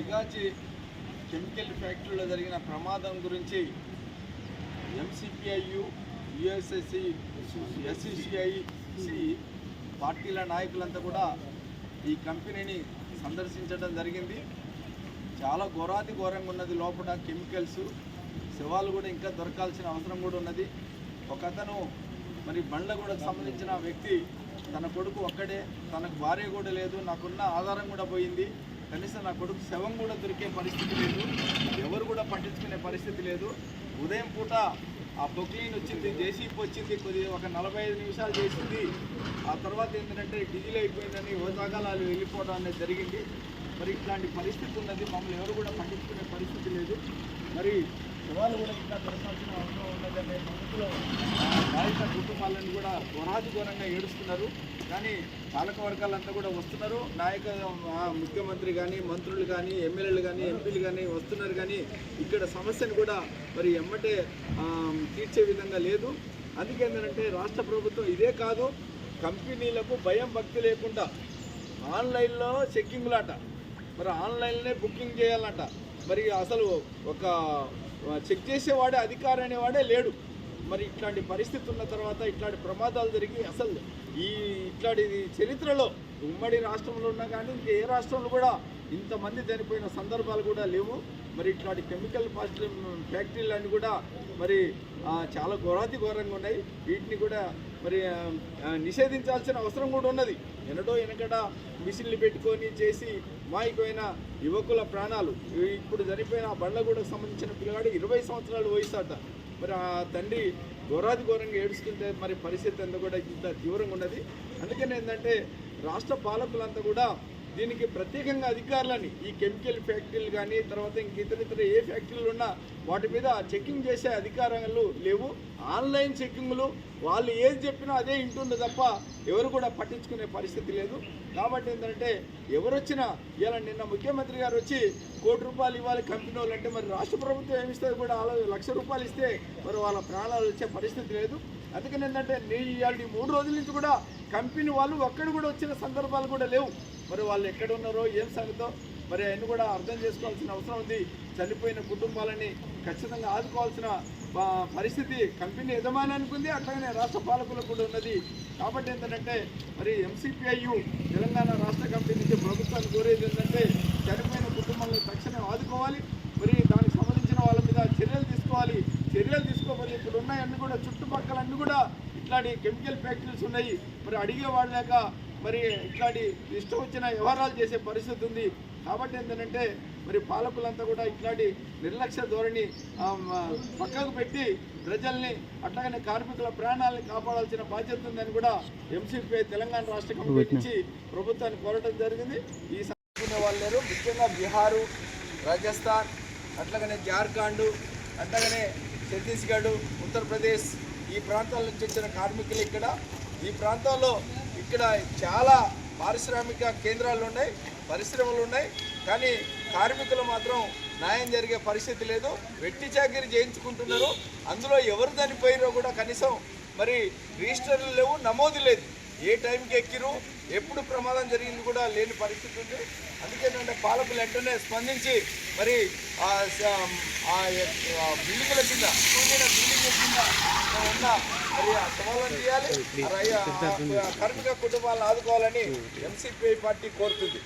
Sigachi chemical ఫ్యాక్టరీలో జరిగిన ప్రమాదం గురించి ఎంసీపీఐయు యుఎస్ఎస్సి ఎస్సిసిఐసి పార్టీల నాయకులంతా కూడా ఈ కంపెనీని సందర్శించడం జరిగింది. చాలా ఘోరాతి ఘోరంగా ఉన్నది లోపల కెమికల్స్. శవాలు కూడా ఇంకా దొరకాల్సిన అవసరం కూడా ఉన్నది. ఒక అతను మరి బండ్ల కూడా సంబంధించిన వ్యక్తి తన కొడుకు ఒక్కడే తనకు భార్య కూడా లేదు నాకున్న ఆధారం కూడా పోయింది. కనీసం నా కొడుకు శవం కూడా దొరికే పరిస్థితి లేదు. ఎవరు కూడా పట్టించుకునే పరిస్థితి లేదు. ఉదయం పూట ఆ బొక్లీన్ వచ్చింది జేసీపీ వచ్చింది కొద్ది ఒక నలభై ఐదు నిమిషాలు చేసింది. ఆ తర్వాత ఏంటంటే డిజిల్ అయిపోయిందని ఓసాగాలాలు వెళ్ళిపోవడం అనేది జరిగింది. మరి ఇట్లాంటి పరిస్థితి ఉన్నది. మమ్మల్ని ఎవరు కూడా పట్టించుకునే పరిస్థితి లేదు. మరి శవాలు కూడా ఇంకా దొరకాల్సిన అవసరం ఉన్నదనే మనసులో బాధిత కుటుంబాలను ఘోరంగా ఏడుస్తున్నారు. కానీ పాలక వర్గాలంతా కూడా వస్తున్నారు. నాయక ముఖ్యమంత్రి కానీ మంత్రులు కానీ ఎమ్మెల్యేలు కానీ ఎంపీలు కానీ వస్తున్నారు. కానీ ఇక్కడ సమస్యను కూడా మరి ఎమ్మటే తీర్చే విధంగా లేదు. అందుకేంటంటే రాష్ట్ర ప్రభుత్వం ఇదే కాదు. కంపెనీలకు భయం భక్తి లేకుండా ఆన్లైన్లో చెక్కింగ్లాట. మరి ఆన్లైన్లోనే బుకింగ్ చేయాలంట. మరి అసలు ఒక చెక్ చేసేవాడే అధికారి అనేవాడే లేడు. మరి ఇట్లాంటి పరిస్థితి ఉన్న తర్వాత ఇట్లాంటి ప్రమాదాలు జరిగి అసలు ఈ ఇట్లాంటి చరిత్రలో ఉమ్మడి రాష్ట్రంలో ఉన్నా కానీ ఇంకా ఏ రాష్ట్రంలో కూడా ఇంతమంది చనిపోయిన సందర్భాలు కూడా లేవు. మరి ఇట్లాంటి కెమికల్ పాజిటివ్ ఫ్యాక్టరీలు అన్నీ కూడా మరి చాలా ఘోరాతి ఘోరంగా ఉన్నాయి. వీటిని కూడా మరి నిషేధించాల్సిన అవసరం కూడా ఉన్నది. ఎన్నడో వెనకడ మిషన్లు పెట్టుకొని చేసి మాయకపోయిన యువకుల ప్రాణాలు. ఇప్పుడు చనిపోయిన బండ్లగూడకు సంబంధించిన పిల్లగాడు ఇరవై సంవత్సరాలు వయసు మరి ఆ తండ్రి ఘోరాది ఘోరంగా ఏడుస్తుంటే మరి పరిస్థితి అంతా కూడా ఇంత తీవ్రంగా ఉన్నది. అందుకని ఏంటంటే రాష్ట్ర పాలకులంతా కూడా దీనికి ప్రత్యేకంగా అధికారులని ఈ కెమికల్ ఫ్యాక్టరీలు కానీ తర్వాత ఇంక ఇతర ఇతర ఏ ఫ్యాక్టరీలు ఉన్నా వాటి మీద చెకింగ్ చేసే అధికారాలు లేవు. ఆన్లైన్ చెక్కింగ్లు వాళ్ళు ఏది చెప్పినా అదే ఇంటుంది తప్ప ఎవరు కూడా పట్టించుకునే పరిస్థితి లేదు. కాబట్టి ఏంటంటే ఎవరు వచ్చినా ఇలా నిన్న ముఖ్యమంత్రి గారు వచ్చి కోటి రూపాయలు ఇవ్వాలి కంపెనీ అంటే మరి రాష్ట్ర ప్రభుత్వం ఏమిస్తుంది కూడా లక్ష రూపాయలు ఇస్తే మరి వాళ్ళ ప్రాణాలు వచ్చే పరిస్థితి లేదు. అందుకని ఏంటంటే నేను ఇవాళ మూడు రోజుల నుంచి కూడా కంపెనీ వాళ్ళు ఒక్కడు కూడా వచ్చిన సందర్భాలు కూడా లేవు. మరి వాళ్ళు ఎక్కడ ఉన్నారో ఏం సంగతో? మరి అవన్నీ కూడా అర్థం చేసుకోవాల్సిన అవసరం ఉంది. చనిపోయిన కుటుంబాలని ఖచ్చితంగా ఆదుకోవాల్సిన పరిస్థితి కంపెనీ యజమాని అనుకుంది అట్లాగనే రాష్ట్ర పాలకులకు కూడా ఉన్నది. కాబట్టి ఏంటంటే మరి ఎంసీపీఐయు తెలంగాణ రాష్ట్ర కమిటీ నుంచి ప్రభుత్వాన్ని కోరేది ఏంటంటే చనిపోయిన కుటుంబాలను తక్షణం ఆదుకోవాలి. మరి దానికి సంబంధించిన వాళ్ళ మీద చర్యలు తీసుకోవాలి. చర్యలు తీసుకోవాలి ఇప్పుడు ఉన్నాయన్నీ కూడా చుట్టూ అన్ని కూడా ఇట్లాంటి కెమికల్ ఫ్యాక్టరీస్ ఉన్నాయి. మరి అడిగే లేక మరి ఇట్లాంటి ఇష్టం వచ్చిన వ్యవహారాలు చేసే పరిస్థితి ఉంది. కాబట్టి ఏంటంటే మరి పాలకులంతా కూడా ఇట్లాంటి నిర్లక్ష్య ధోరణి పక్కకు పెట్టి ప్రజల్ని అట్లాగనే కార్మికుల ప్రాణాలను కాపాడాల్సిన బాధ్యత ఉందని కూడా ఎంసీపీ తెలంగాణ రాష్ట్ర కమిటీ నుంచి ప్రభుత్వాన్ని కోరటం జరిగింది. ఈ సందర్భంగా వాళ్ళు లేరు. ముఖ్యంగా బీహారు రాజస్థాన్ అట్లాగనే జార్ఖండ్ అట్లాగనే ఛత్తీస్గఢ్ ఉత్తరప్రదేశ్ ఈ ప్రాంతాల నుంచి వచ్చిన కార్మికులు ఇక్కడ. ఈ ప్రాంతాల్లో ఇక్కడ చాలా పారిశ్రామిక కేంద్రాలు ఉన్నాయి పరిశ్రమలు ఉన్నాయి. కానీ కార్మికులు మాత్రం న్యాయం జరిగే పరిస్థితి లేదు. వెట్టి చాకిరి చేయించుకుంటున్నారు. అందులో ఎవరు చనిపోయారో కూడా కనీసం మరి రిజిస్టర్లు లేవు నమోదు లేదు. ఏ టైంకి ఎక్కిరు ఎప్పుడు ప్రమాదం జరిగింది కూడా లేని పరిస్థితి ఉంది. అందుకేంటంటే పాలకులు వెంటనే స్పందించి మరి ఆ బిల్డింగుల కింద కూలిన బిల్డింగుల కింద ఉన్న మరి ఆ శవాలను తీయాలి కార్మిక కుటుంబాలను ఆదుకోవాలని ఎంసీపీ పార్టీ కోరుతుంది.